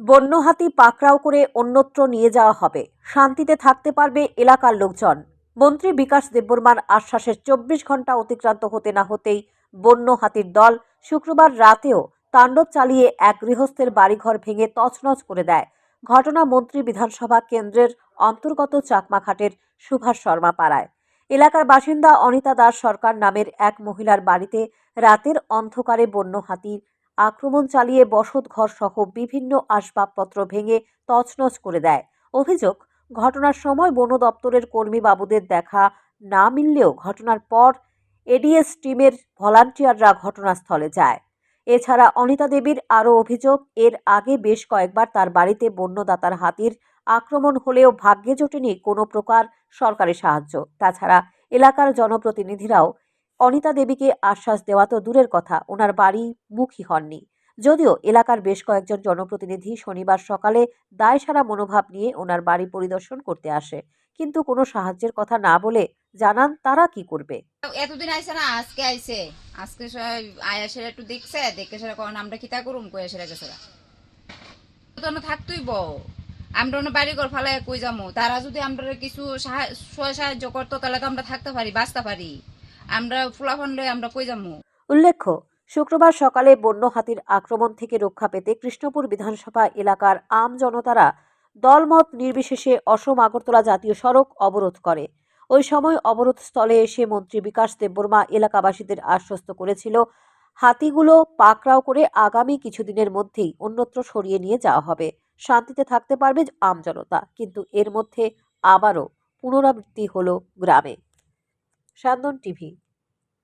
বন্য হাতি পাকড়াও করে অন্যত্র নিয়ে যাওয়া হবে। শান্তিতে থাকতে পারবে এলাকার লোকজন। মন্ত্রী বিকাশ দেববর্মার আশ্বাসের চব্বিশ ঘণ্টা অতিক্রান্ত হতে না হতেই বন্য হাতির দল শুক্রবার রাতেও তাণ্ডব চালিয়ে এক গৃহস্থের বাড়িঘর ভেঙে তছনছ করে দেয়। ঘটনা মন্ত্রী বিধানসভা কেন্দ্রের অন্তর্গত চাকমাঘাটের সুভাষ শর্মা পাড়ায়। এলাকার বাসিন্দা অনিতা দাস সরকার নামের এক মহিলার বাড়িতে রাতের অন্ধকারে বন্য হাতির আক্রমণ চালিয়ে বসত ঘর সহ বিভিন্ন আসবাবপত্র ভেঙে তছনছ করে দেয়। অভিযোগ, ঘটনার সময় বন দপ্তরের কর্মী বাবুদের দেখা না মিললেও ঘটনার পর এডিএস টিমের ভলান্টিয়াররা ঘটনাস্থলে যায়। এছাড়া অনিতা দেবীর আরও অভিযোগ, এর আগে বেশ কয়েকবার তার বাড়িতে বন্যদাতার হাতির আক্রমণ হলেও ভাগ্যে জোটেনি কোনো প্রকার সরকারি সাহায্য। তাছাড়া এলাকার জনপ্রতিনিধিরাও অনিতা দেবীকে আশ্বাস দেওয়া তো দূরের কথা, ওনার বাড়ি মুখী হননি। যদিও এলাকার বেশ কয়েকজন জনপ্রতিনিধি শনিবার সকালে দায়সারা মনোভাব নিয়ে ওনার বাড়ি পরিদর্শন করতে আসে। কিন্তু কোনো সাহায্যের কথা না বলে জানান তারা কি করবে। এতদিন আইসে না, আজকে আইছে আজকে আয়া সেরা একটু দেখছে, দেখে সেরা কখন আমরা কিতা করুম কয়ে সেরা গেছে থাকতই বউ। আমরা অন্য বাড়ি ঘর ফালাই কই যামু? তারা যদি আমরা কিছু সাহা- সহায় সাহায্য করতো, তাহলে তো আমরা থাকতে পারি, বাঁচতে পারি। আমরা ফুলাফান লয়ে আমরা কই যামু? উল্লেখ্য, শুক্রবার সকালে বন্য হাতির আক্রমণ থেকে রক্ষা পেতে কৃষ্ণপুর বিধানসভা এলাকার আম জনতারা দলমত নির্বিশেষে অসম আগরতলা জাতীয় সড়ক অবরোধ করে। ওই সময় অবরোধ স্থলে এসে মন্ত্রী বিকাশ দেববর্মা এলাকাবাসীদের আশ্বস্ত করেছিল, হাতিগুলো পাকড়াও করে আগামী কিছুদিনের মধ্যেই অন্যত্র সরিয়ে নিয়ে যাওয়া হবে। শান্তিতে থাকতে পারবে আম জনতা, কিন্তু এর মধ্যে আবারও পুনরাবৃত্তি হলো গ্রামে। সান্দন টিভি